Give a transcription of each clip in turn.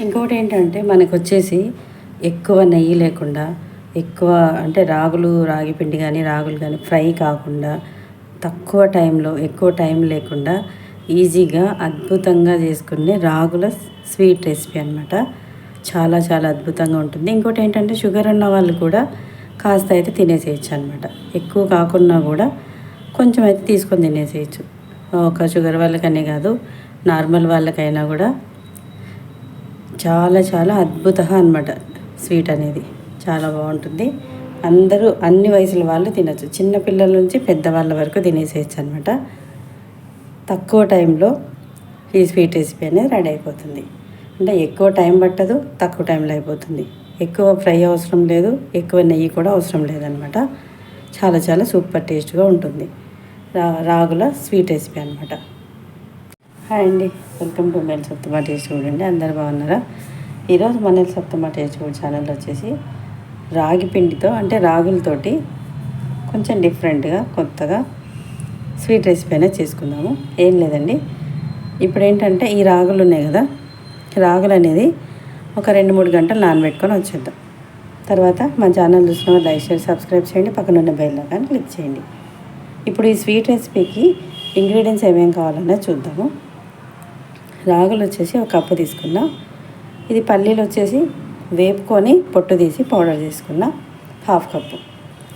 ఇంకోటి ఏంటంటే మనకు వచ్చేసి ఎక్కువ నెయ్యి లేకుండా ఎక్కువ అంటే రాగులు రాగి పిండి కానీ రాగులు కానీ ఫ్రై కాకుండా తక్కువ టైంలో ఎక్కువ టైం లేకుండా ఈజీగా అద్భుతంగా చేసుకునే రాగుల స్వీట్ రెసిపీ అనమాట చాలా చాలా అద్భుతంగా ఉంటుంది. ఇంకోటి ఏంటంటే షుగర్ ఉన్న వాళ్ళు కూడా కాస్త అయితే తినేసేయచ్చు అనమాట ఎక్కువ కాకుండా కూడా కొంచెం అయితే తీసుకొని తినేసేయచ్చు. ఒక షుగర్ వాళ్ళకనే కాదు నార్మల్ వాళ్ళకైనా కూడా చాలా చాలా అద్భుత అనమాట స్వీట్ అనేది. చాలా బాగుంటుంది. అందరూ అన్ని వయసుల వాళ్ళు తినచ్చు. చిన్నపిల్లల నుంచి పెద్దవాళ్ళ వరకు తినేసేయచ్చు అనమాట తక్కువ టైంలో ఈ స్వీట్ రెసిపీ అనేది రెడీ అయిపోతుంది. అంటే ఎక్కువ టైం పట్టదు తక్కువ టైంలో అయిపోతుంది. ఎక్కువ ఫ్రై అవసరం లేదు ఎక్కువ నెయ్యి కూడా అవసరం లేదనమాట చాలా చాలా సూపర్ టేస్ట్గా ఉంటుంది. రా రాగుల స్వీట్ రెసిపీ అనమాట హాయ్ అండి. వెల్కమ్ టు మెల్ సప్తమా టేస్ట్ ఫుడ్ అండి అందరు బాగున్నారా? ఈరోజు మన సప్తమా టేస్ట్ ఫుడ్ ఛానల్ వచ్చేసి రాగి పిండితో అంటే రాగులతోటి కొంచెం డిఫరెంట్గా కొత్తగా స్వీట్ రెసిపీ అనేది చేసుకుందాము. ఏం లేదండి. ఇప్పుడు ఏంటంటే ఈ రాగులు ఉన్నాయి కదా రాగులు అనేది ఒక రెండు మూడు గంటలు నానబెట్టుకొని వచ్చేద్దాం. తర్వాత మా ఛానల్ చూసిన లైక్ షేర్ సబ్స్క్రైబ్ చేయండి పక్కన ఉన్న బెల్ కానీ క్లిక్ చేయండి. ఇప్పుడు ఈ స్వీట్ రెసిపీకి ఇంగ్రీడియంట్స్ ఏమేమి కావాలన్నా చూద్దాము. రాగులు వచ్చేసి ఒక కప్పు తీసుకున్నా. ఇది పల్లీలు వచ్చేసి వేపుకొని పొట్టు తీసి పౌడర్ చేసుకున్న. Half cup.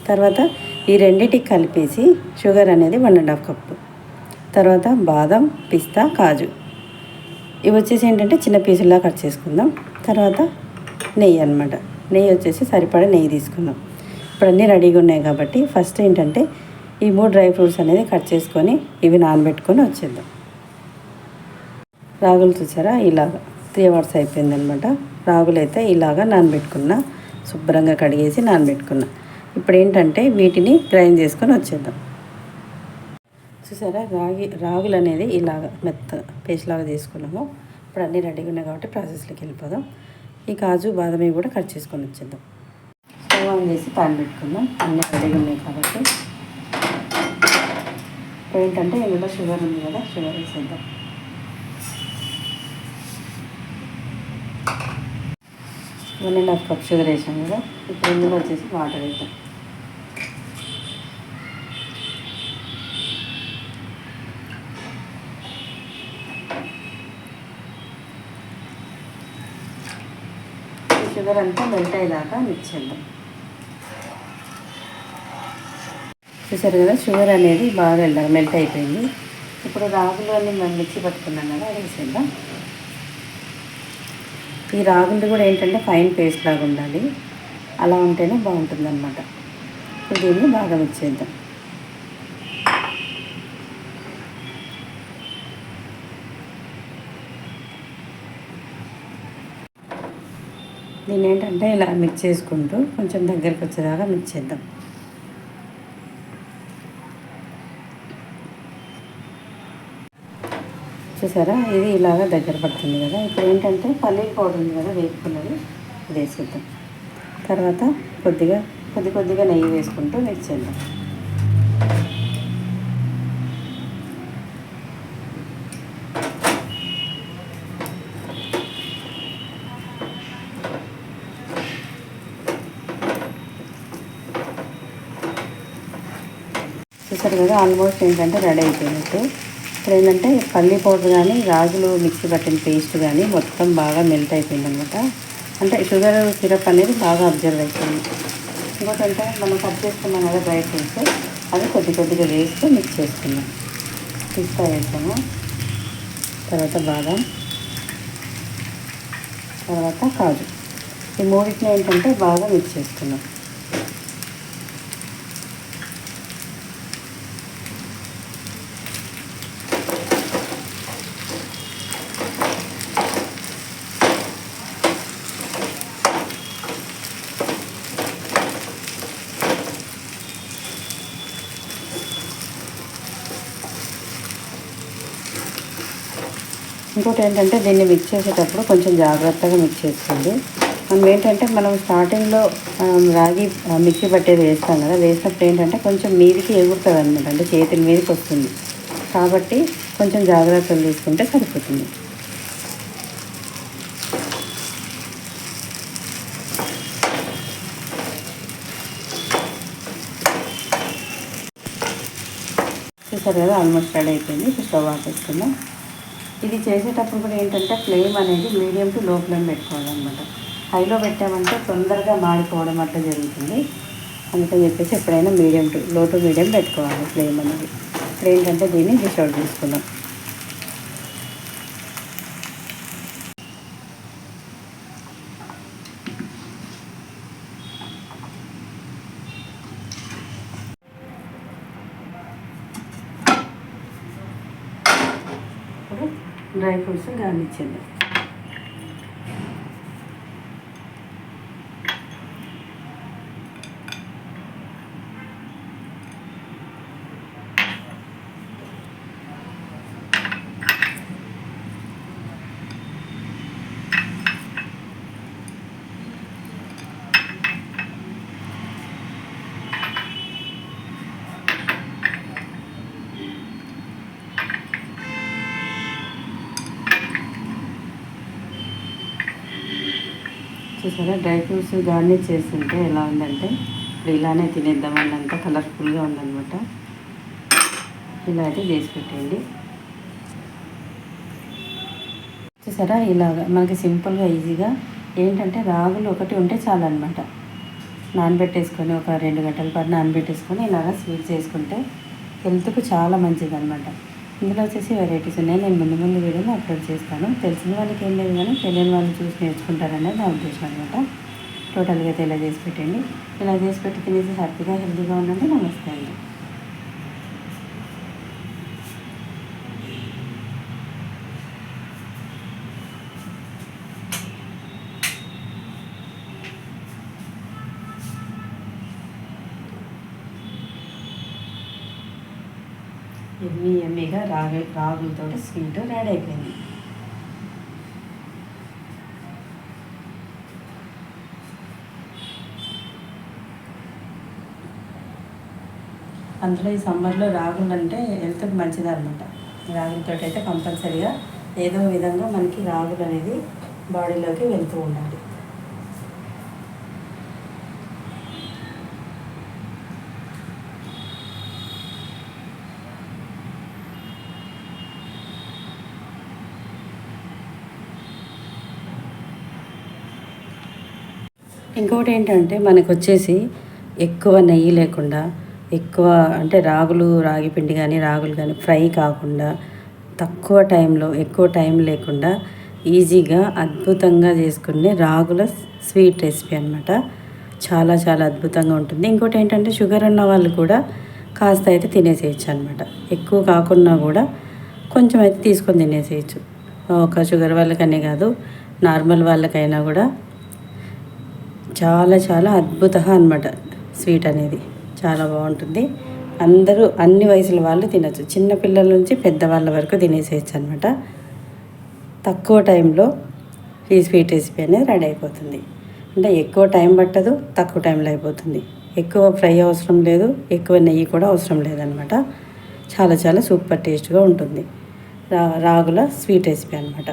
తర్వాత ఈ రెండింటికి కలిపేసి షుగర్ అనేది వన్ అండ్ హాఫ్ కప్పు. తర్వాత బాదం పిస్తా కాజు. ఇవి వచ్చేసి ఏంటంటే చిన్న పీసుల్లా కట్ చేసుకుందాం. తర్వాత నెయ్యి అనమాట నెయ్యి వచ్చేసి సరిపడా నెయ్యి తీసుకుందాం. ఇప్పుడు అన్నీ రెడీగా ఉన్నాయి కాబట్టి ఫస్ట్ ఏంటంటే ఈ మూడు డ్రై ఫ్రూట్స్ అనేది కట్ చేసుకొని ఇవి నానబెట్టుకొని వచ్చేద్దాం. రాగులు చూసారా? ఇలాగ త్రీ అవర్స్ అయిపోయిందనమాట రాగులు అయితే ఇలాగా నానబెట్టుకున్నా శుభ్రంగా కడిగేసి నానబెట్టుకున్నా. ఇప్పుడు ఏంటంటే వీటిని గ్రైండ్ చేసుకొని వచ్చేద్దాం. చూసారా? రాగి రాగులు అనేది ఇలాగ మెత్త పేస్ట్ లాగా తీసుకున్నాము ఇప్పుడు అన్నీ రెడీగా ఉన్నాయి కాబట్టి ప్రాసెస్లోకి వెళ్ళిపోదాం. ఈ కాజు బాదం కూడా కట్ చేసుకొని వచ్చేద్దాం. స్టవ్ ఆన్ చేసి పాన్ పెట్టుకుందాం. అన్నీ రెడీగా ఉన్నాయి కాబట్టి. ఇప్పుడు ఏంటంటే ఇందులో షుగర్ ఉంది కదా షుగర్ వేసేద్దాం. ఇవన్నీ నాకు కప్ షుగర్ వేసాం కదా ఇప్పుడు ఇందులో వచ్చేసి వాటర్ వేద్దాం. షుగర్ అంతా మెల్ట్ అయ్యేదాకా మిక్స్ చేద్దాం. చూసారు కదా షుగర్ అనేది బాగా వెళ్ళాలి మెల్ట్ అయిపోయింది. ఇప్పుడు రాగులు అన్ని మనం మిక్సీ పట్టుకున్నాం కదా అది వేసేద్దాం. ఈ రాగులది కూడా ఏంటంటే ఫైన్ పేస్ట్ లాగా ఉండాలి. అలా ఉంటేనే బాగుంటుంది అనమాట దీన్ని బాగా మిక్స్ చేద్దాం. దీన్ని ఏంటంటే ఇలా మిక్స్ చేసుకుంటూ కొంచెం దగ్గరికి వచ్చేదాకా మిక్స్ చేద్దాం. చూసారా? ఇది ఇలాగా దగ్గర పడుతుంది కదా. ఇప్పుడు ఏంటంటే పల్లీలు పౌడర్ ఉంది కదా వేపుకున్నది. ఇది వేసేద్దాం తర్వాత కొద్దిగా కొద్ది కొద్దిగా నెయ్యి వేసుకుంటూ మిక్స్ చేద్దాం. చూసారు కదా ఆల్మోస్ట్ ఏంటంటే రెడీ అయిపోయినట్టు. ఇప్పుడు ఏంటంటే పల్లి పౌడర్ కానీ రాజులు మిక్సీ పట్టిన పేస్ట్ కానీ మొత్తం బాగా మెల్ట్ అయిపోయింది అనమాట అంటే షుగర్ సిరప్ అనేది బాగా అబ్జర్వ్ అయిపోయింది. ఇంకోటి అంటే మనం కట్ చేసుకున్నాం కదా డ్రై ఫ్రూట్స్ అది కొద్ది కొద్దిగా వేస్తూ మిక్స్ చేసుకున్నాం పిస్తా వేసాము తర్వాత బాదం. తర్వాత కాజు. ఈ మూడింటిని ఏంటంటే బాగా మిక్స్ చేసుకున్నాం ఇంకోటి ఏంటంటే దీన్ని మిక్స్ చేసేటప్పుడు కొంచెం జాగ్రత్తగా మిక్స్ చేసుకోండి. మనం ఏంటంటే మనం స్టార్టింగ్లో రాగి మిక్సీ పట్టేది వేస్తాం కదా వేసినప్పుడు ఏంటంటే కొంచెం మీదికి ఎగురుతుంది అనమాట అంటే చేతుల మీదకి వస్తుంది. కాబట్టి కొంచెం జాగ్రత్తలు తీసుకుంటే సరిపోతుంది. చూసారు కదా ఆల్మోస్ట్ రెడీ అయిపోయింది. ఇప్పుడు స్టవ్ ఆఫ్ ఇది చేసేటప్పుడు కూడా ఏంటంటే ఫ్లేమ్ అనేది మీడియం టు లో ఫ్లేమ్ పెట్టుకోవాలన్నమాట. హైలో పెట్టామంటే తొందరగా మాడిపోవడం అట్లా జరుగుతుంది. అందుకని చెప్పేసి ఎప్పుడైనా medium to low to medium పెట్టుకోవాలి ఫ్లేమ్ అనేది. ఇప్పుడు ఏంటంటే దీన్ని డిషౌట్ తీసుకుందాం చేసుకుందాం ఇప్పుడు డ్రై ఫ్రూట్స్ గార్నిష్ చేద్దాం చూసారా? డ్రై ఫ్రూట్స్ గార్నిష్ చేస్తుంటే ఎలా ఉందంటే ఇప్పుడు ఇలానే తినేద్దామని అంత కలర్ఫుల్గా ఉందన్నమాట. ఇలా అయితే చేసి పెట్టండి చూసారా? ఇలాగా మనకి సింపుల్గా ఈజీగా ఏంటంటే రాగులు ఒకటి ఉంటే చాలన్నమాట. నానబెట్టేసుకొని ఒక రెండు గంటల పాటు నానబెట్టేసుకొని ఇలాగా స్వీట్ చేసుకుంటే హెల్త్కు చాలా మంచిది అనమాట ఇందులో వచ్చేసి వెరైటీస్ ఉన్నాయి. నేను ముందు ముందు వీడియోలో అప్లోడ్ చేస్తాను. తెలిసిన వాళ్ళకి ఏం లేదు కానీ తెలియని వాళ్ళు చూసి నేర్చుకుంటారనేది నా ఉద్దేశం అనమాట టోటల్గా అయితే ఇలా చేసి పెట్టండి. ఇలా చేసి పెట్టి తినేసి హ్యాపీగా హెల్తీగా ఉండండి. నమస్తే అండి. మీ ఎమ్మెగా రాగి రాగులతో స్వీట్ రెడీ అయిపోయింది. అందులో ఈ సమ్మర్లో రాగులు అంటే హెల్త్కి మంచిది అనమాట రాగులతో అయితే కంపల్సరీగా ఏదో విధంగా మనకి రాగులు అనేది బాడీలోకి వెళ్తూ ఉండాలి. ఇంకొకటి ఏంటంటే మనకు వచ్చేసి ఎక్కువ నెయ్యి లేకుండా ఎక్కువ అంటే రాగులు రాగి పిండి కానీ రాగులు కానీ ఫ్రై కాకుండా తక్కువ టైంలో ఎక్కువ టైం లేకుండా ఈజీగా అద్భుతంగా చేసుకునే రాగుల స్వీట్ రెసిపీ అనమాట చాలా చాలా అద్భుతంగా ఉంటుంది. ఇంకోటి ఏంటంటే షుగర్ ఉన్న వాళ్ళు కూడా కాస్త అయితే తినేసేయచ్చు అనమాట ఎక్కువ కాకుండా కూడా కొంచెం అయితే తీసుకొని తినేసేయచ్చు. ఒక షుగర్ వాళ్ళకనే కాదు నార్మల్ వాళ్ళకైనా కూడా చాలా చాలా అద్భుత అనమాట స్వీట్ అనేది. చాలా బాగుంటుంది. అందరూ అన్ని వయసుల వాళ్ళు తినచ్చు. చిన్నపిల్లల నుంచి పెద్దవాళ్ళ వరకు తినేసేయచ్చు అనమాట తక్కువ టైంలో ఈ స్వీట్ రెసిపీ అనేది రెడీ అయిపోతుంది. అంటే ఎక్కువ టైం పట్టదు తక్కువ టైంలో అయిపోతుంది. ఎక్కువ ఫ్రై అవసరం లేదు ఎక్కువ నెయ్యి కూడా అవసరం లేదనమాట చాలా చాలా సూపర్ టేస్ట్గా ఉంటుంది. రా రాగుల స్వీట్ రెసిపీ అనమాట